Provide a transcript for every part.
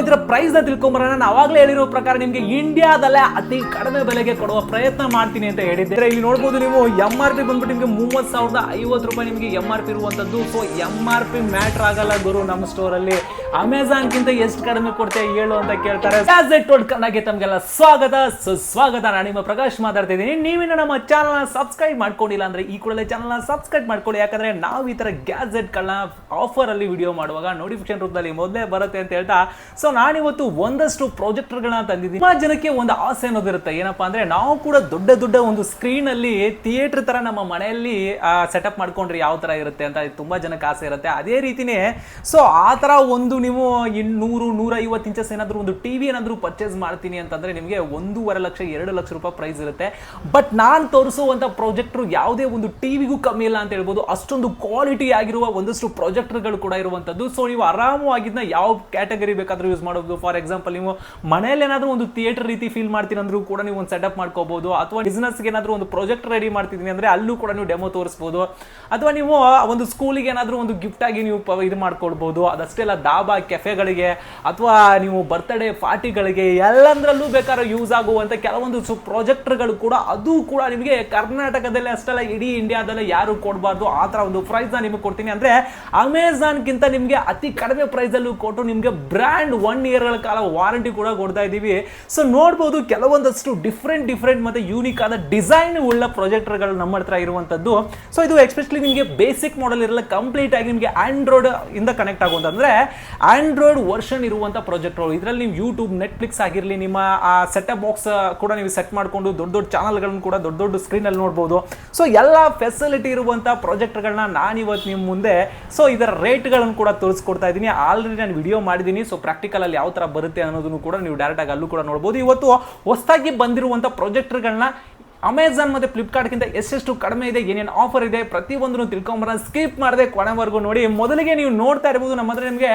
ಇದರ ಪ್ರೈಸ್ ತಿಳ್ಕೊಂಬರೋಣ. ನಾನು ಅವಾಗಲೇ ಹೇಳಿರೋ ಪ್ರಕಾರ ನಿಮಗೆ ಇಂಡಿಯಾದಲ್ಲೇ ಅತಿ ಕಡಿಮೆ ಬೆಲೆಗೆ ಕೊಡುವ ಪ್ರಯತ್ನ ಮಾಡ್ತೀನಿ ಅಂತ ಹೇಳಿದ್ದೆ. ಇಲ್ಲಿ ನೋಡಬಹುದು ನೀವು ಎಂ ಆರ್ ಪಿ ಬಂದ್ಬಿಟ್ಟು ನಿಮಗೆ ಮೂವತ್ತು ಸಾವಿರದ ಐವತ್ತು ರೂಪಾಯಿ ನಿಮಗೆ ಎಂ ಆರ್ ಪಿ ಇರುವಂತದ್ದು. So M R P matter ಆಗಲ್ಲ ಗುರು ನಮ್ಮ ಸ್ಟೋರ್ ಅಲ್ಲಿ. ಅಮೆಝಾನ್ಗಿಂತ ಎಷ್ಟು ಕಡಿಮೆ ಕೊಡ್ತೀಯ ಹೇಳು ಅಂತ ಕೇಳ್ತಾರೆ. ಕನ್ನಡಕ್ಕೆ ತಮಗೆಲ್ಲ ಸ್ವಾಗತ. ಸುಸ್ವಾಗತ ನಾನು ನಿಮ್ಮ ಪ್ರಕಾಶ್ ಮಾತಾಡ್ತಾ ಇದ್ದೀನಿ ನೀವಿನ್ನು ನಮ್ಮ ಚಾನಲ್ನ ಸಬ್ಸ್ಕ್ರೈಬ್ ಮಾಡ್ಕೊಂಡಿಲ್ಲ ಅಂದ್ರೆ ಈ ಕೂಡಲೇ ಚಾನಲ್ನ ಸಬ್ಸ್ಕ್ರೈಬ್ ಮಾಡ್ಕೊಳ್ಳಿ. ಯಾಕಂದ್ರೆ ನಾವು ಈ ತರ ಗ್ಯಾಜೆಟ್ಗಳನ್ನ ಆಫರ್ ಅಲ್ಲಿ ವಿಡಿಯೋ ಮಾಡುವಾಗ ನೋಟಿಫಿಕೇಶನ್ ರೂಪದಲ್ಲಿ ಮೊದಲೇ ಬರುತ್ತೆ ಅಂತ ಹೇಳ್ತಾ. ಸೊ ನಾನಿವತ್ತು ಒಂದಷ್ಟು ಪ್ರಾಜೆಕ್ಟರ್ಗಳನ್ನ ತಂದಿದ್ದೀನಿ. ತುಂಬಾ ಜನಕ್ಕೆ ಒಂದು ಆಸೆ ಅನ್ನೋದಿರುತ್ತೆ ಏನಪ್ಪಾ ಅಂದ್ರೆ ನಾವು ಕೂಡ ದೊಡ್ಡ ದೊಡ್ಡ ಒಂದು ಸ್ಕ್ರೀನ್ ಅಲ್ಲಿ ಥಿಯೇಟರ್ ತರ ನಮ್ಮ ಮನೆಯಲ್ಲಿ ಸೆಟಪ್ ಮಾಡ್ಕೊಂಡ್ರೆ ಯಾವ ತರ ಇರುತ್ತೆ ಅಂತ ತುಂಬಾ ಜನಕ್ಕೆ ಆಸೆ ಇರುತ್ತೆ. ಅದೇ ರೀತಿನೇ ಸೊ ಆ ತರ ಒಂದು ನೀವು ಇನ್ನೂರು ನೂರ ಐವತ್ತು ಇಂಚಸ್ ಏನಾದ್ರು ಒಂದು ಟಿವಿ ಏನಾದ್ರು ಪರ್ಚೇಸ್ ಮಾಡ್ತೀನಿ ಅಂತಂದ್ರೆ ನಿಮಗೆ ಒಂದೂವರೆ ಲಕ್ಷ, ಎರಡು ಲಕ್ಷ ರೂಪಾಯಿ ಪ್ರೈಸ್ ಇರುತ್ತೆ. ಬಟ್ ನಾನು ತೋರಿಸುವಂತ ಪ್ರಾಜೆಕ್ಟ್ರು ಯಾವುದೇ ಒಂದು ಟಿವಿಗೂ ಕಮ್ಮಿ ಇಲ್ಲ ಅಂತ ಹೇಳ್ಬೋದು. ಅಷ್ಟೊಂದು ಕ್ವಾಲಿಟಿ ಆಗಿರುವ ಒಂದಷ್ಟು ಪ್ರಾಜೆಕ್ಟರ್ಗಳು ಕೂಡ ಇರುವಂತದ್ದು. ಸೊ ನೀವು ಆರಾಮವಾಗಿದ್ನ ಯಾವ ಕ್ಯಾಟಗರಿ ಬೇಕಾದ್ರೂ ಯೂಸ್ ಮಾಡಬಹುದು ಫಾರ್ ಎಕ್ಸಾಂಪಲ್ ನೀವು ಮನೆಯಲ್ಲಿ ಏನಾದರೂ ಒಂದು ಥಿಯೇಟರ್ ರೀತಿ ಫೀಲ್ ಮಾಡ್ತೀನಿ ಅಂದ್ರೂ ಕೂಡ ನೀವು ಒಂದು ಸೆಟಪ್ ಮಾಡ್ಕೋಬಹುದು ಅಥವಾ ಬಿಸ್ನೆಸ್ಗೆ ಏನಾದರೂ ಒಂದು ಪ್ರಾಜೆಕ್ಟ್ ರೆಡಿ ಮಾಡ್ತಿದ್ದೀನಿ ಅಂದ್ರೆ ಅಲ್ಲೂ ಕೂಡ ನೀವು ಡೆಮೋ ತೋರಿಸಬಹುದು ಅಥವಾ ನೀವು ಒಂದು ಸ್ಕೂಲಿಗೆ ಏನಾದರೂ ಒಂದು ಗಿಫ್ಟ್ ಆಗಿ ನೀವು ಇದು ಮಾಡ್ಕೊಳ್ಬಹುದು ಅದಷ್ಟೇ ಅಲ್ಲ ದಾಬಾ ಕೆಫೆಗಳಿಗೆ ಅಥವಾ ನೀವು ಬರ್ತ್ಡೇ ಪಾರ್ಟಿಗಳಿಗೆ ಎಲ್ಲಂದ್ರಲ್ಲೂ ಬೇಕಾದ್ರೆ ಯೂಸ್ ಆಗುವಂಥ ಕೆಲವೊಂದು ಪ್ರಾಜೆಕ್ಟ್ಗಳು ಕೂಡ ಅದು ಕೂಡ ನಿಮಗೆ ಕರ್ನಾಟಕದಲ್ಲಿ ಅಷ್ಟೆಲ್ಲ ಇಡೀ ಇಂಡಿಯಾದಲ್ಲೇ ಯಾರು ಕೊಡಬಾರ್ದು. ಆ ಥರ ಒಂದು ಪ್ರೈಸ್ನ ನಿಮಗೆ ಕೊಡ್ತೀನಿ. ಅಂದ್ರೆ ಅಮೆಝಾನ್ಗಿಂತ ನಿಮಗೆ ಅತಿ ಕಡಿಮೆ ಪ್ರೈಸಲ್ಲೂ ಕೊಟ್ಟು ನಿಮಗೆ ಬ್ರ್ಯಾಂಡ್ ಒನ್ ಇಯರ್ಗಳ ಕಾಲ ವಾರಂಟಿ ಕೂಡ ಕೊಡ್ತಾ ಇದ್ದೀವಿ. ಸೊ ನೋಡ್ಬೋದು ಕೆಲವೊಂದಷ್ಟು ಡಿಫ್ರೆಂಟ್ ಡಿಫ್ರೆಂಟ್ ಮತ್ತೆ ಯೂನಿಕ್ ಆದ ಡಿಸೈನ್ ಉಳ್ಳ ಪ್ರಾಜೆಕ್ಟರ್ಗಳು ನಮ್ಮ ಹತ್ರ ಇರುವಂತದ್ದು. ಸೊ ಇದು ಎಸ್ಪೆಷಲಿ ನಿಮಗೆ ಬೇಸಿಕ್ ಮಾಡೆಲ್ ಇರಲ್ಲ ಕಂಪ್ಲೀಟ್ ಆಗಿ ನಿಮಗೆ ಆಂಡ್ರಾಯ್ಡ್ ಇಂದ ಕನೆಕ್ಟ್ ಆಗುವಂತಂದ್ರೆ ಆಂಡ್ರಾಯ್ಡ್ ವರ್ಷನ್ ಇರುವಂಥ ಪ್ರಾಜೆಕ್ಟ್ಗಳು ಇದರಲ್ಲಿ ನೀವು ಯೂಟ್ಯೂಬ್ ನೆಟ್ಫ್ಲಿಕ್ಸ್ ಆಗಿರಲಿ, ನಿಮ್ಮ, ಆ ಸೆಟಪ್ ಬಾಕ್ಸ್ ಕೂಡ ನೀವು ಸೆಟ್ ಮಾಡಿಕೊಂಡು ದೊಡ್ಡ ದೊಡ್ಡ ಚಾನಲ್ಗಳನ್ನು ಕೂಡ ದೊಡ್ಡ ದೊಡ್ಡ ಸ್ಕ್ರೀನ್ ಅಲ್ಲಿ ನೋಡ್ಬೋದು. ಸೊ ಎಲ್ಲ ಫೆಸಿಲಿಟಿ ಇರುವಂಥ ನಾನು ಇವತ್ತು ನಿಮ್ಮ ಮುಂದೆ. ಸೊ ಇದರ ರೇಟ್ಗಳನ್ನು ಕೂಡ ತೋರಿಸ್ಕೊಡ್ತಾ ಇದ್ದೀನಿ. ಆಲ್ರೆಡಿ ನಾನು ವಿಡಿಯೋ ಮಾಡಿದ್ದೀನಿ. ಸೊ ಪ್ರಾಕ್ಟಿಕಲ್ ಅಲ್ಲಿ ಯಾವ ತರ ಬರುತ್ತೆ ಅನ್ನೋದನ್ನು ಕೂಡ ನೀವು ಡೈರೆಕ್ಟ್ ಆಗಿ ಅಲ್ಲೂ ಕೂಡ ನೋಡ್ಬೋದು. ಇವತ್ತು ಹೊಸದಾಗಿ ಬಂದಿರುವಂತ ಪ್ರಾಜೆಕ್ಟ್ಗಳನ್ನ ಅಮೆಝಾನ್ ಮತ್ತೆ ಫ್ಲಿಪ್ಕಾರ್ಟ್ಗಿಂತ ಎಷ್ಟೆಷ್ಟು ಕಡಿಮೆ ಇದೆ, ಏನೇನು ಆಫರ್ ಇದೆ, ಪ್ರತಿಯೊಂದನ್ನು ತಿಳ್ಕೊಂಬರ ಸ್ಕಿಪ್ ಮಾಡದೆ ಕೊನೆವರೆಗೂ ನೋಡಿ. ಮೊದಲಿಗೆ ನೀವು ನೋಡ್ತಾ ಇರ್ಬೋದು ನಮ್ಮ ಹತ್ರ ನಿಮಗೆ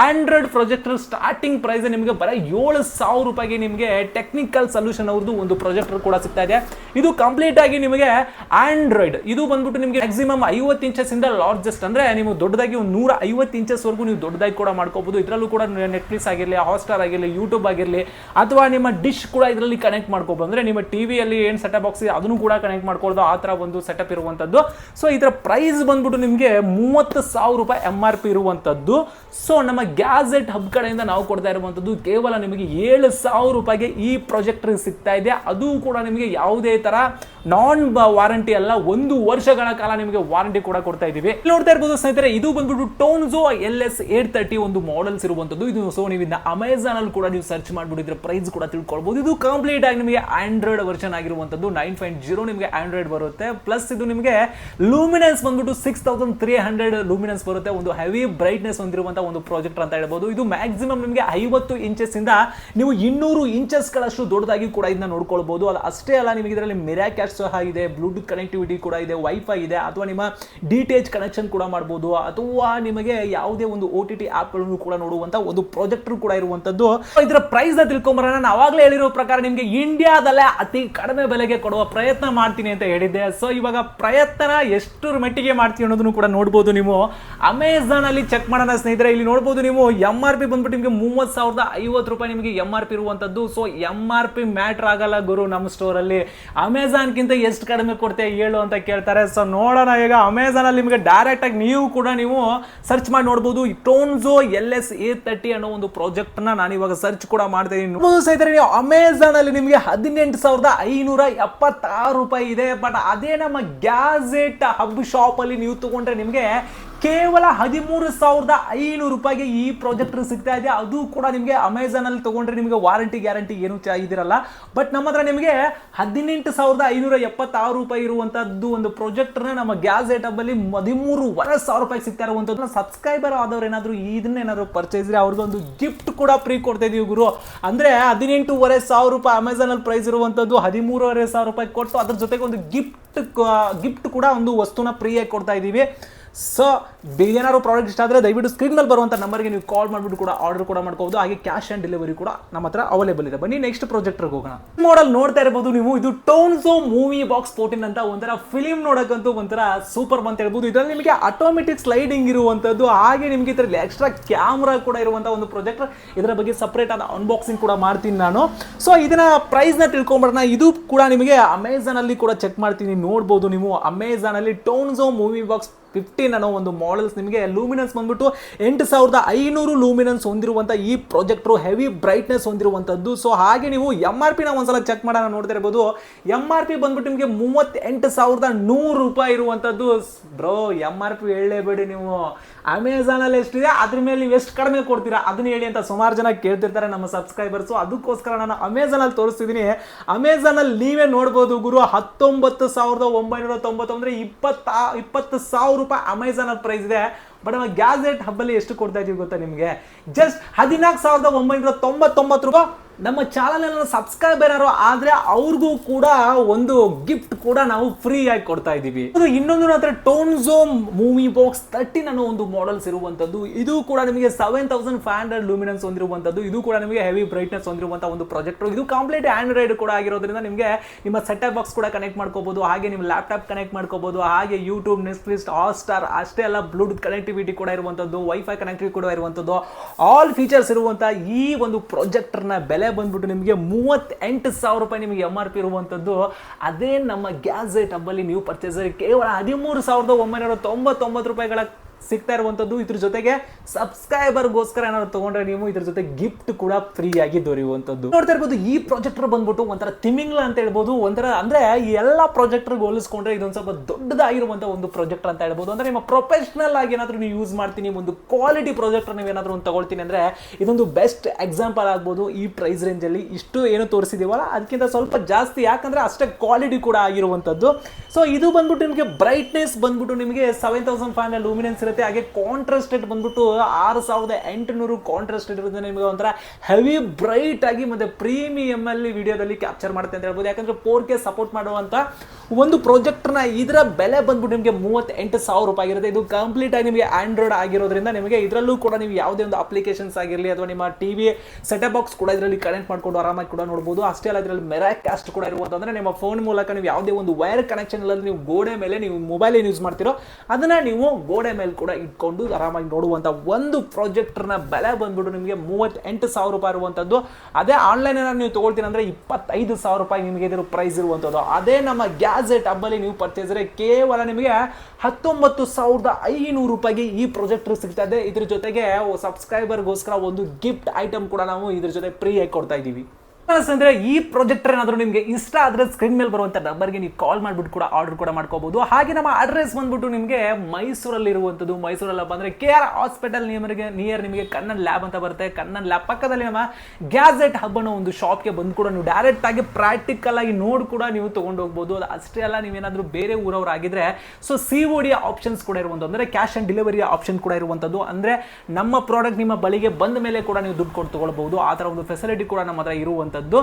ಆಂಡ್ರಾಯ್ಡ್ ಪ್ರೊಜೆಕ್ಟರ್ ಸ್ಟಾರ್ಟಿಂಗ್ ಪ್ರೈಸ್ ನಿಮಗೆ ಬರೀ ಏಳು ಸಾವಿರ ರೂಪಾಯಿಗೆ ನಿಮಗೆ ಟೆಕ್ನಿಕಲ್ ಸೊಲ್ಯೂಷನ್ ಅವ್ರದ್ದು ಒಂದು ಪ್ರೊಜೆಕ್ಟರ್ ಕೂಡ ಸಿಗ್ತಾ ಇದೆ. ಇದು ಕಂಪ್ಲೀಟ್ ಆಗಿ ನಿಮಗೆ ಆಂಡ್ರಾಯ್ಡ್ ಇದು ಬಂದ್ಬಿಟ್ಟು ನಿಮಗೆ ಮ್ಯಾಕ್ಸಿಮಮ್ ಐವತ್ತು ಇಂಚಸ್ ಇಂದ ಲಾರ್ಜೆಸ್ಟ್ ಅಂದ್ರೆ ನೀವು ದೊಡ್ಡದಾಗಿ ಒಂದು ನೂರ ಐವತ್ತು ಇಂಚಸ್ ವರೆಗೂ ನೀವು ದೊಡ್ಡದಾಗಿ ಕೂಡ ಮಾಡ್ಕೋಬಹುದು ಇದರಲ್ಲೂ ಕೂಡ ನೆಟ್ಫ್ಲಿಕ್ಸ್ ಆಗಿರಲಿ ಹಾಟ್ಸ್ಟಾರ್ ಆಗಿರಲಿ ಯೂಟ್ಯೂಬ್ ಆಗಿರಲಿ, ಅಥವಾ ನಿಮ್ಮ ಡಿಶ್ ಕೂಡ ಇದರಲ್ಲಿ ಕನೆಕ್ಟ್ ಮಾಡ್ಕೋಬಹುದು ಅಂದ್ರೆ ನಿಮ್ಮ ಟಿವಿಯಲ್ಲಿ ಏನು ಸೆಟಪ್ ಬಾಕ್ಸ್ ಇದೆ ಅದನ್ನು ಕೂಡ ಕನೆಕ್ಟ್ ಮಾಡ್ಕೊಳ್ದು ಆ ತರ ಒಂದು ಸೆಟಪ್ ಇರುವಂತದ್ದು ಸೊ ಇದರ ಪ್ರೈಸ್ ಬಂದ್ಬಿಟ್ಟು ನಿಮಗೆ ಮೂವತ್ತು ಸಾವಿರ ರೂಪಾಯಿ ಎಂ ಆರ್ ಪಿ ಇರುವಂತದ್ದು ಸೊ ನಮ್ಮ ಗ್ಯಾಜೆಟ್ ಹಬ್ ಕಡೆಯಿಂದ ನಾವು ಕೊಡ್ತಾ ಇರುವಂತದ್ದು ಕೇವಲ ನಿಮಗೆ ಏಳು ಸಾವಿರ ರೂಪಾಯಿಗೆ ಈ ಪ್ರಾಜೆಕ್ಟರ್ ಸಿಗ್ತಾ ಇದೆ. ಅದು ಕೂಡ ನಿಮಗೆ ಯಾವುದೇ ತರ ನಾನ್ ವಾರಂಟಿ ಅಲ್ಲ, ಒಂದು ವರ್ಷಗಳ ಕಾಲ ನಿಮಗೆ ವಾರಂಟಿ ಕೂಡ ಕೊಡ್ತಾ ಇಲ್ಲಿ ನೋಡ್ತಾ ಇರ್ಬೋದು ಸ್ನೇಹಿತರೆ, ಇದು ಬಂದ್ಬಿಟ್ಟು Tonzo L S eight thirty ಒಂದು ಮಾಡೆಲ್ಸ್ ಇರುವಂತದ್ದು ಇದು ಸೊ, ನೀವು ಇದನ್ನ ಅಲ್ಲಿ ಕೂಡ ನೀವು ಸರ್ಚ್ ಮಾಡ್ಬಿಟ್ಟಿದ್ರೆ ಪ್ರೈಸ್ ಕೂಡ ತಿಳ್ಕೊಳ್ಬಹುದು ಇದು ಕಂಪ್ಲೀಟ್ ಆಗಿ ನಿಮಗೆ ಆಂಡ್ರಾಯ್ಡ್ ವರ್ಷನ್ ಆಗಿರುವಂತದ್ದು ನೈನ್ ಪಾಯಿಂಟ್ ಜೀರೋ ನಿಮಗೆ ಆಂಡ್ರಾಯ್ಡ್ ಬರುತ್ತೆ. ಪ್ಲಸ್ ಇದು ನಿಮಗೆ ಲೂಮಿನೆನ್ಸ್ ಬಂದ್ಬಿಟ್ಟು six thousand three hundred luminance ಬರುತ್ತೆ. ಒಂದು ಹೆವಿ ಬ್ರೈಟ್ನೆಸ್ ಹೊಂದಿರುವಂತಹ ಒಂದು ಪ್ರಾಜೆಕ್ಟರ್ ಅಂತ ಹೇಳ್ಬೋದು. ಇದು ಮ್ಯಾಕ್ಸಿಮಮ್ ನಿಮಗೆ ಐವತ್ತು ಇಂಚಸ್ ಇಂದ ನೀವು ಇನ್ನೂರು ಇಂಚಸ್ ಗಳಷ್ಟು ದೊಡ್ಡದಾಗಿ ಕೂಡ ಇದನ್ನ ನೋಡ್ಕೊಳ್ಬಹುದು ಅದು ಅಷ್ಟೇ ಅಲ್ಲ, ನಿಮಗೆ ಇದರಲ್ಲಿ ಮಿರಾಕ್ಯಾಟ್ ಸಹ ಇದೆ ಬ್ಲೂಟೂತ್ ಕನೆಕ್ಟಿವಿಟಿ ಕೂಡ ಇದೆ ವೈಫೈ ಇದೆ, ಅಥವಾ ನಿಮ್ಮ ಡಿ ಟಿ ಎಚ್ ಕನೆಕ್ಷನ್ ಕೂಡ ಮಾಡಬಹುದು ಅಥವಾ ನಿಮಗೆ ಯಾವುದೇ ಒಂದು ಓ ಟಿ ಟಿ ಆ್ಯಪ್ಗಳನ್ನು ಕೂಡ ನೋಡುವಂಥ ಒಂದು ಪ್ರಾಜೆಕ್ಟರ್ ಕೂಡ ಇರುವಂತದ್ದು. ಇದರ ಪ್ರೈಸ್ ತಿಳ್ಕೊಂಬರೋಣ. ನಾನು ಆಗಲೇ ಹೇಳಿರೋ ಪ್ರಕಾರ ನಿಮಗೆ ಇಂಡಿಯಾದಲ್ಲೇ ಅತಿ ಕಡಿಮೆ ಬೆಲೆಗೆ ಕೊಡುವ ಪ್ರಯತ್ನ ಮಾಡ್ತೀನಿ ಅಂತ ಹೇಳಿದ್ದೆ. ಸೊ ಇವಾಗ ಪ್ರಯತ್ನ ಎಷ್ಟರ ಮಟ್ಟಿಗೆ ಮಾಡ್ತೀವಿ ಅನ್ನೋದನ್ನು ಕೂಡ ನೋಡ್ಬೋದು ನೀವು. ಅಮೆಝಾನ್ ಅಲ್ಲಿ ಚೆಕ್ ಮಾಡೋಣ ಸ್ನೇಹಿತರೆ, ಇಲ್ಲಿ ನೋಡ್ಬೋದು ನೀವು ಎಂ ಆರ್ ಪಿ ಬಂದ್ಬಿಟ್ಟು ನಿಮಗೆ ಮೂವತ್ತು ಸಾವಿರದ ಐವತ್ತು ರೂಪಾಯಿ ನಿಮಗೆ ಎಂ ಆರ್ ಪಿ ಇರುವಂತದ್ದು. So M R P matter ಆಗಲ್ಲ ಗುರು ನಮ್ಮ ಸ್ಟೋರ್ ಅಲ್ಲಿ. ಅಮೆಝಾನ್ಗಿಂತ ಎಷ್ಟು ಕಡಿಮೆ ಕೊಡ್ತೇವೆ ಹೇಳು ಅಂತ ಕೇಳ್ತಾರೆ. ಸೊ ನೋಡೋಣ ಈಗ ಅಮೆಝಾನ್ ಅಲ್ಲಿ ನಿಮಗೆ ಡೈರೆಕ್ಟ್ ಆಗಿ ನೀವು ಕೂಡ ನೀವು ಸರ್ಚ್ ಮಾಡಿ ನೋಡ್ಬೋದು. Tonzo L S A thirty ಅನ್ನೋ ಒಂದು ಪ್ರಾಜೆಕ್ಟ್ ನಾನು ಇವಾಗ ಸರ್ಚ್ ಕೂಡ ಮಾಡ್ತಾ ಇದ್ದೀನಿ ಸ್ನೇಹಿತರೆ, ನೀವು ಅಮೆಝಾನ್ ಅಲ್ಲಿ ನಿಮಗೆ ಹದಿನೆಂಟು ಸಾವಿರದ ಐನೂರ ಎಪ್ಪತ್ತಾರು ರೂಪಾಯಿ ಇದೆ ಬಟ್ ಅದೇ ನಮ್ಮ ಗ್ಯಾಜೆಟ್ ಹಬ್ ಶಾಪ್ ಅಲ್ಲಿ ನೀವು ತಗೊಂಡ್ರೆ ನಿಮಗೆ ಕೇವಲ ಹದಿಮೂರು ಸಾವಿರದ ಐನೂರು ರೂಪಾಯಿಗೆ ಈ ಪ್ರಾಜೆಕ್ಟರ್ ಸಿಗ್ತಾ ಇದೆ. ಅದು ಕೂಡ ನಿಮಗೆ ಅಮೆಝಾನಲ್ಲಿ ತಗೊಂಡ್ರೆ ನಿಮಗೆ ವಾರಂಟಿ ಗ್ಯಾರಂಟಿ ಏನು ಇದಿರಲ್ಲ. ಬಟ್ ನಮ್ಮ ಹತ್ರ ನಿಮಗೆ ಹದಿನೆಂಟು ಸಾವಿರದ ಐನೂರ ಎಪ್ಪತ್ತಾರು ರೂಪಾಯಿ ಇರುವಂತದ್ದು ಒಂದು ಪ್ರಾಜೆಕ್ಟರ್ನ ನಮ್ಮ ಗ್ಯಾಸ್ ಹಬ್ ಅಲ್ಲಿ ಹದಿಮೂರುವರೆ ಸಾವಿರ ರೂಪಾಯಿ ಸಿಗ್ತಾ ಇರುವಂತದ್ದು. ಸಬ್ಸ್ಕ್ರೈಬರ್ ಆದವ್ರು ಏನಾದರೂ ಇದನ್ನ ಏನಾದ್ರು ಪರ್ಚೇಸ್ ಅವ್ರಿಗೊಂದು ಗಿಫ್ಟ್ ಕೂಡ ಫ್ರೀ ಕೊಡ್ತಾ ಇದೀವಿ ಗುರು. ಅಂದ್ರೆ ಹದಿನೆಂಟೂವರೆ ಸಾವಿರ ರೂಪಾಯಿ ಅಮೆಝಾನಲ್ಲಿ ಪ್ರೈಸ್ ಇರುವಂತದ್ದು ಹದಿಮೂರುವರೆ ಸಾವಿರ ರೂಪಾಯಿ ಕೊಟ್ಟು ಅದ್ರ ಜೊತೆಗೆ ಒಂದು ಗಿಫ್ಟ್ ಗಿಫ್ಟ್ ಕೂಡ ಒಂದು ವಸ್ತುನ ಫ್ರೀಯಾಗಿ ಕೊಡ್ತಾ ಇದೀವಿ. ಸೊ ಏನಾದ್ರು ಪ್ರಾಡಕ್ಟ್ ಇಷ್ಟ ಆದರೆ ದಯವಿಟ್ಟು ಸ್ಕ್ರೀನ್ ಮೇಲೆ ಬರುವಂಥ ನಂಬರ್ಗೆ ನೀವು ಕಾಲ್ ಮಾಡಿಬಿಟ್ಟು ಕೂಡ ಆರ್ಡರ್ ಕೂಡ ಮಾಡ್ಕೋಬಹುದು ಹಾಗೆ ಕ್ಯಾಶ್ ಆ್ಯಂಡ್ ಡೆಲಿವರಿ ಕೂಡ ನಮ್ಮ ಹತ್ರ ಅವೈಲೇಬಲ್ ಇದೆ. ಬನ್ನಿ ನೆಕ್ಸ್ಟ್ ಪ್ರಾಜೆಕ್ಟ್ಗೆ ಹೋಗೋಣ. ಮಾಡಲ್ ನೋಡ್ತಾ ಇರಬಹುದು ನೀವು. ಇದು ಟೋನ್ಸೋ ಮೂವಿ ಬಾಕ್ಸ್ ಫೋರ್ಟಿನ್ ಅಂತ ಒಂಥರ ಫಿಲಿಮ್ ನೋಡೋಕ್ಕಂತೂ ಒಂಥರ ಸೂಪರ್ ಅಂತ ಹೇಳ್ಬೋದು. ಇದರಲ್ಲಿ ನಿಮಗೆ ಆಟೋಮೆಟಿಕ್ ಸ್ಲೈಡಿಂಗ್ ಇರುವಂಥದ್ದು ಹಾಗೆ ನಿಮಗೆ ಇದರಲ್ಲಿ ಎಕ್ಸ್ಟ್ರಾ ಕ್ಯಾಮ್ರಾ ಕೂಡ ಇರುವಂಥ ಒಂದು ಪ್ರಾಜೆಕ್ಟ್ ಇದರ ಬಗ್ಗೆ ಸಪ್ರೇಟ್ ಆದ ಅನ್ಬಾಕ್ಸಿಂಗ್ ಕೂಡ ಮಾಡ್ತೀನಿ ನಾನು. ಸೊ ಇದನ್ನ ಪ್ರೈಸ್ನ ತಿಳ್ಕೊಂಬಿಡೋಣ ಇದು ಕೂಡ ನಿಮಗೆ ಅಮೆಝಾನಲ್ಲಿ ಕೂಡ ಚೆಕ್ ಮಾಡ್ತೀನಿ. ನೋಡ್ಬೋದು ನೀವು ಅಮೆಝಾನಲ್ಲಿ ಅಲ್ಲಿ ಟೋನ್ಸೋ ಮೂವಿ ಬಾಕ್ಸ್ ಫಿಫ್ಟೀನ್ ಅನ್ನೋ ಒಂದು ಮಾಡೆಲ್ಸ್ ನಿಮಗೆ ಲೂಮಿನೆನ್ಸ್ ಬಂದ್ಬಿಟ್ಟು ಎಂಟು ಸಾವಿರದ ಐನೂರು ಲೂಮಿನನ್ಸ್ ಹೊಂದಿರುವಂಥ ಈ ಪ್ರಾಜೆಕ್ಟ್ರು ಹೆವಿ ಬ್ರೈಟ್ನೆಸ್ ಹೊಂದಿರುವಂಥದ್ದು ಸೊ ಹಾಗೆ ನೀವು ಎಂ ಆರ್ ಪಿನ ಒಂದ್ಸಲ ಚೆಕ್ ಮಾಡೋಣ ನೋಡ್ತಾ ಇರ್ಬೋದು. ಎಂ ಆರ್ ಪಿ ಬಂದ್ಬಿಟ್ಟು ನಿಮಗೆ ಮೂವತ್ತೆಂಟು ಸಾವಿರದ ನೂರು ರೂಪಾಯಿ ಇರುವಂಥದ್ದು ಬ್ರೋ ಎಂ ಆರ್ ಪಿ ಹೇಳಲೇಬೇಡಿ ನೀವು. ಅಮೆಝಾನಲ್ಲಿ ಎಷ್ಟಿದೆ, ಅದ್ರ ಮೇಲೆ ನೀವು ಎಷ್ಟು ಕಡಿಮೆ ಕೊಡ್ತೀರಾ, ಅದನ್ನ ಹೇಳಿ ಅಂತ ಸುಮಾರು ಜನ ಕೇಳ್ತಿರ್ತಾರೆ ನಮ್ಮ ಸಬ್ಸ್ಕ್ರೈಬರ್ಸು ಅದಕ್ಕೋಸ್ಕರ ನಾನು ಅಮೆಝಾನಲ್ಲಿ ತೋರಿಸ್ತಿದ್ದೀನಿ ಅಮೆಝಾನಲ್ಲಿ ನೀವೇ ನೋಡ್ಬೋದು ಗುರು, ಹತ್ತೊಂಬತ್ತು ಸಾವಿರದ ಒಂಬೈನೂರ ತೊಂಬತ್ತೊಂದ್ರೆ ಇಪ್ಪತ್ತ ಇಪ್ಪತ್ತು ಸಾವಿರ ರೂಪಾಯಿ ಅಮೆಝಾನಲ್ಲಿ ಪ್ರೈಸ್ ಇದೆ. ಬಟ್ ನಮ್ಮ ಗ್ಯಾಜೆಟ್ ಹಬ್ಬಲ್ಲಿ ಎಷ್ಟು ಕೊಡ್ತಾ ಇದೀವಿ ಗೊತ್ತಾ ನಿಮಗೆ? ಜಸ್ಟ್ ಹದಿನಾಲ್ಕು ಸಾವಿರದ ಒಂಬೈನೂರ ತೊಂಬತ್ತೊಂಬತ್ತು ರೂಪಾಯಿ ನಮ್ಮ ಚಾನಲ್ ಸಬ್ಸ್ಕ್ರೈಬರ್ ಯಾರೋ ಆದ್ರೆ ಅವ್ರಿಗೂ ಕೂಡ ಒಂದು ಗಿಫ್ಟ್ ಕೂಡ ನಾವು ಫ್ರೀ ಆಗಿ ಕೊಡ್ತಾ ಇದೀವಿ ಅದು ಇನ್ನೊಂದು ಟೋನ್ ಝೋಮ್ ಮೂವಿ ಬಾಕ್ಸ್ ತರ್ಟಿನ್ ಅನ್ನೋ ಒಂದು ಮಾಡಲ್ಸ್ ಇರುವಂತದ್ದು ಇದು ಕೂಡ ನಿಮಗೆ seven thousand five hundred luminance ಹೊಂದಿರುವಂತದ್ದು ಇದು ಕೂಡ ನಿಮಗೆ ಹೆವಿ ಬ್ರೈಟ್ನೆಸ್ ಹೊಂದಿರುವಂತಹ ಒಂದು ಪ್ರಾಜೆಕ್ಟ್ ಇದು ಕಂಪ್ಲೀಟ್ ಆಂಡ್ರಾಯ್ಡ್ ಕೂಡ ಆಗಿರೋದ್ರಿಂದ ನಿಮಗೆ ನಿಮ್ಮ ಸೆಟಪ್ ಬಾಕ್ಸ್ ಕೂಡ ಕನೆಕ್ಟ್ ಮಾಡ್ಕೋಬಹುದು ಹಾಗೆ ನಿಮ್ಮ ಲ್ಯಾಪ್ಟಾಪ್ ಕನೆಕ್ಟ್ ಮಾಡ್ಕೋಬಹುದು ಹಾಗೆ ಯೂಟ್ಯೂಬ್ ನೆಸ್ಲಿಸ್ಟ್ ಹಾಟ್ ಸ್ಟಾರ್ ಅಷ್ಟೇ ಅಲ್ಲ ಬ್ಲೂಟೂತ್ ಕನೆಕ್ಟಿವಿಟಿ ಕೂಡ ಇರುವಂತದ್ದು ವೈಫೈ ಕನೆಕ್ಟಿವಿಟಿ ಕೂಡ ಇರುವಂತದ್ದು ಆಲ್ ಫೀಚರ್ಸ್ ಇರುವಂತ ಈ ಒಂದು ಪ್ರಾಜೆಕ್ಟರ್ನ ಬೆಲೆ ಬಂದ್ಬಿಟ್ಟು ನಿಮಗೆ ಮೂವತ್ತೆಂಟು ಸಾವಿರ ರೂಪಾಯಿ ನಿಮಗೆ ಎಂ ಆರ್ ಪಿ ಇರುವಂಥದ್ದು ಅದೇ ನಮ್ಮ ಗ್ಯಾಸ್ ಹಬ್ಬಲ್ಲಿ ನೀವು ಪರ್ಚೇಸರ್ ಕೇವಲ ಹದಿಮೂರು ಸಾವಿರದ ಒಂಬೈನೂರ ತೊಂಬತ್ತೊಂಬತ್ತು ರೂಪಾಯಿಗಳ ಸಿಗ್ತಾ ಇರುವಂಥದ್ದು ಇದ್ರ ಜೊತೆಗೆ ಸಬ್ಸ್ಕ್ರೈಬರ್ಗೋಸ್ಕರ ಏನಾದ್ರು ತಗೊಂಡ್ರೆ ನೀವು ಇದ್ರ ಜೊತೆ ಗಿಫ್ಟ್ ಕೂಡ ಫ್ರೀ ಆಗಿ ದೊರೆಯುವಂಥದ್ದು ನೋಡ್ತಾ ಇರ್ಬೋದು, ಈ ಪ್ರಾಜೆಕ್ಟರ್ ಬಂದ್ಬಿಟ್ಟು ಒಂಥರ ತಿಮಿಂಗ್ಲ ಅಂತ ಹೇಳ್ಬೋದು. ಒಂಥರ ಅಂದ್ರೆ ಈ ಎಲ್ಲ ಪ್ರಾಜೆಕ್ಟರ್ ಹೋಲಿಸ್ಕೊಂಡ್ರೆ ಇದೊಂದು ಸ್ವಲ್ಪ ದೊಡ್ಡದಾಗಿರುವಂಥ ಒಂದು ಪ್ರಾಜೆಕ್ಟರ್ ಅಂತ ಹೇಳ್ಬೋದು. ಅಂದ್ರೆ ನಿಮ್ಮ ಪ್ರೊಫೆಷನಲ್ ಆಗಿ ಏನಾದ್ರು ನೀವು ಯೂಸ್ ಮಾಡ್ತೀನಿ, ಒಂದು ಕ್ವಾಲಿಟಿ ಪ್ರಾಜೆಕ್ಟರ್ ನೀವು ಏನಾದ್ರು ಒಂದು ತಗೊಳ್ತೀನಿ ಅಂದ್ರೆ ಇದೊಂದು ಬೆಸ್ಟ್ ಎಕ್ಸಾಂಪಲ್ ಆಗ್ಬೋದು ಈ ಪ್ರೈಸ್ ರೇಂಜ್ ಅಲ್ಲಿ. ಇಷ್ಟು ಏನು ತೋರಿಸಿದೀವಲ್ಲ, ಅದಕ್ಕಿಂತ ಸ್ವಲ್ಪ ಜಾಸ್ತಿ. ಯಾಕಂದ್ರೆ ಅಷ್ಟೇ ಕ್ವಾಲಿಟಿ ಕೂಡ ಆಗಿರುವಂಥದ್ದು ಸೊ ಇದು ಬಂದ್ಬಿಟ್ಟು ನಿಮಗೆ ಬ್ರೈಟ್ನೆಸ್ ಬಂದ್ಬಿಟ್ಟು ನಿಮಗೆ seven thousand five hundred luminance ಇರುತ್ತೆ ಹಾಗೆ ಕಾಂಟ್ರಾಸ್ಟೆಡ್ ಬಂದ್ಬಿಟ್ಟು ಆರು ಸಾವಿರದ ಎಂಟುನೂರು ಕಾಂಟ್ರಾಸ್ಟೆಡ್ ಇರುತ್ತೆ ನಿಮಗೆ ಒಂಥರ ಹೆವಿ ಬ್ರೈಟ್ ಆಗಿ ಮತ್ತೆ ಪ್ರೀಮಿಯಂ ಅಲ್ಲಿ ವಿಡಿಯೋದಲ್ಲಿ ಕ್ಯಾಪ್ಚರ್ ಮಾಡುತ್ತೆ ಅಂತ ಹೇಳ್ಬೋದು. ಯಾಕಂದ್ರೆ ಫೋರ್ ಕೆ ಸಪೋರ್ಟ್ ಮಾಡುವಂತ ಒಂದು ಪ್ರಾಜೆಕ್ಟ್ನ ಇದರ ಬೆಲೆ ಬಂದ್ಬಿಟ್ಟು ನಿಮಗೆ ಮೂವತ್ತೆಂಟು ಸಾವಿರ ರೂಪಾಯಿ ಆಗಿರುತ್ತೆ. ಇದು ಕಂಪ್ಲೀಟ್ ಆಗಿ ನಿಮಗೆ ಆಂಡ್ರಾಯ್ಡ್ ಆಗಿರೋದ್ರಿಂದ ನಿಮಗೆ ಇದರಲ್ಲೂ ಕೂಡ ನೀವು ಯಾವುದೇ ಒಂದು ಅಪ್ಲಿಕೇಶನ್ಸ್ ಆಗಿರಲಿ ಅಥವಾ ನಿಮ್ಮ ಟಿವಿ ಸೆಟಪ್ ಬಾಕ್ಸ್ ಕೂಡ ಇದರಲ್ಲಿ ಕನೆಕ್ಟ್ ಮಾಡ್ಕೊಂಡು ಆರಾಮಾಗಿ ಕೂಡ ನೋಡಬಹುದು ಅಷ್ಟೇ ಅಲ್ಲ, ಇದರಲ್ಲಿ ಮೆರಾಕ್ ಕ್ಯಾಸ್ಟ್ ಕೂಡ ಇರುವಂತಂದ್ರೆ ನಿಮ್ಮ ಫೋನ್ ಮೂಲಕ ನೀವು ಯಾವುದೇ ಒಂದು ವೈರ್ ಕನೆಕ್ಷನ್ ಇಲ್ಲದೆ ನೀವು ಗೋಡೆ ಮೇಲೆ ನೀವು ಮೊಬೈಲ್ ಏನು ಯೂಸ್ ಮಾಡ್ತೀರೋ, ಅದನ್ನ ನೀವು ಗೋಡೆ ಮೇಲೆ ಕೂಡ ಇಟ್ಕೊಂಡು ಆರಾಮಾಗಿ ನೋಡುವಂತ ಒಂದು ಪ್ರಾಜೆಕ್ಟರ್ನ ಬೆಲೆ ಬಂದ್ಬಿಟ್ಟು ನಿಮಗೆ ಮೂವತ್ತೆಂಟು ಸಾವಿರ ರೂಪಾಯಿ ಇರುವಂಥದ್ದು ಅದೇ ಆನ್ಲೈನ್ ನೀವು ತಗೊಳ್ತೀನಿ ಅಂದ್ರೆ ಇಪ್ಪತ್ತೈದು ಸಾವಿರ ರೂಪಾಯಿ ನಿಮಗೆ ಇದರ ಪ್ರೈಸ್ ಇರುವಂಥದ್ದು ಅದೇ ನಮ್ಮ ಗ್ಯಾಜೆಟ್ ಹಬ್ಬಲ್ಲಿ ನೀವು ಪರ್ಚೇಸ್ರೆ ಕೇವಲ ನಿಮಗೆ ಹತ್ತೊಂಬತ್ತು ಸಾವಿರದ ಐನೂರು ರೂಪಾಯಿಗೆ ಈ ಪ್ರಾಜೆಕ್ಟರ್ ಸಿಗ್ತಾ ಇದೆ. ಇದ್ರ ಜೊತೆಗೆ ಸಬ್ಸ್ಕ್ರೈಬರ್ಗೋಸ್ಕರ ಒಂದು ಗಿಫ್ಟ್ ಐಟಮ್ ಕೂಡ ನಾವು ಇದ್ರ ಜೊತೆ ಫ್ರೀ ಆಗಿ ಕೊಡ್ತಾ ಇದ್ದೀವಿ. ಅಂದ್ರೆ ಈ ಪ್ರಾಜೆಕ್ಟರ್ ಏನಾದರೂ ನಿಮಗೆ ಇಷ್ಟ ಆದರೆ ಸ್ಕ್ರೀನ್ ಮೇಲೆ ಬರುವಂಥ ನಂಬರ್ಗೆ ನೀವು ಕಾಲ್ ಮಾಡಿಬಿಟ್ಟು ಕೂಡ ಆರ್ಡರ್ ಕೂಡ ಮಾಡ್ಕೋಬಹುದು ಹಾಗೆ ನಮ್ಮ ಅಡ್ರೆಸ್ ಬಂದ್ಬಿಟ್ಟು ನಿಮಗೆ ಮೈಸೂರಲ್ಲಿ ಇರುವಂಥದ್ದು ಮೈಸೂರಲ್ಲ ಅಂದರೆ ಕೆ ಆರ್ ಹಾಸ್ಪಿಟಲ್ ನಿಮಗೆ ನಿಯರ್ ನಿಮಗೆ ಕನ್ನಡ ಲ್ಯಾಬ್ ಅಂತ ಬರುತ್ತೆ. ಕನ್ನಡ ಲ್ಯಾಬ್ ಪಕ್ಕದಲ್ಲಿ ನಮ್ಮ ಗ್ಯಾಜೆಟ್ ಹಬ್ ಅನ್ನೋ ಒಂದು ಶಾಪ್ಗೆ ಬಂದು ಕೂಡ ನೀವು ಡೈರೆಕ್ಟ್ ಆಗಿ ಪ್ರಾಕ್ಟಿಕಲ್ ಆಗಿ ನೋಡಿ ಕೂಡ ನೀವು ತೊಗೊಂಡು ಹೋಗ್ಬೋದು ಅದು ಅಷ್ಟೇ ಅಲ್ಲ ನೀವೇನಾದರೂ ಬೇರೆ ಊರವ್ರು ಆಗಿದ್ರೆ so C O D options ಕೂಡ ಇರುವಂಥದ್ದು. ಅಂದರೆ ಕ್ಯಾಶ್ ಆನ್ ಡೆಲಿವರಿ ಆಪ್ಷನ್ ಕೂಡ ಇರುವಂಥದ್ದು. ಅಂದರೆ ನಮ್ಮ ಪ್ರಾಡಕ್ಟ್ ನಿಮ್ಮ ಬಳಿಗೆ ಬಂದ ಮೇಲೆ ಕೂಡ ನೀವು ದುಡ್ಡು ಕೊಟ್ಟು ತಗೊಳ್ಬಹುದು ಆ ಥರ ಒಂದು ಫೆಸಿಲಿಟಿ ಕೂಡ ನಮ್ಮ ಹತ್ರ ಇರುವಂಥದ್ದು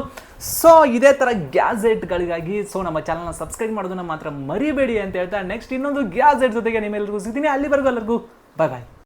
ಸೊ ಇದೇ ಥರ ಗ್ಯಾಜೆಟ್ಗಳಿಗಾಗಿ ಸೊ ನಮ್ಮ ಚಾನಲ್ನ ಸಬ್ಸ್ಕ್ರೈಬ್ ಮಾಡೋದನ್ನ ಮಾತ್ರ ಮರಿಬೇಡಿ ಅಂತ ಹೇಳ್ತಾ ನೆಕ್ಸ್ಟ್ ಇನ್ನೊಂದು ಗ್ಯಾಜೆಟ್ ಜೊತೆಗೆ ನಿಮ್ಮೆಲ್ಲರಿಗೂ ಸಿಗ್ತೀನಿ. ಅಲ್ಲಿವರೆಗೂ ಎಲ್ಲರಿಗೂ ಬಾಯ್ ಬಾಯ್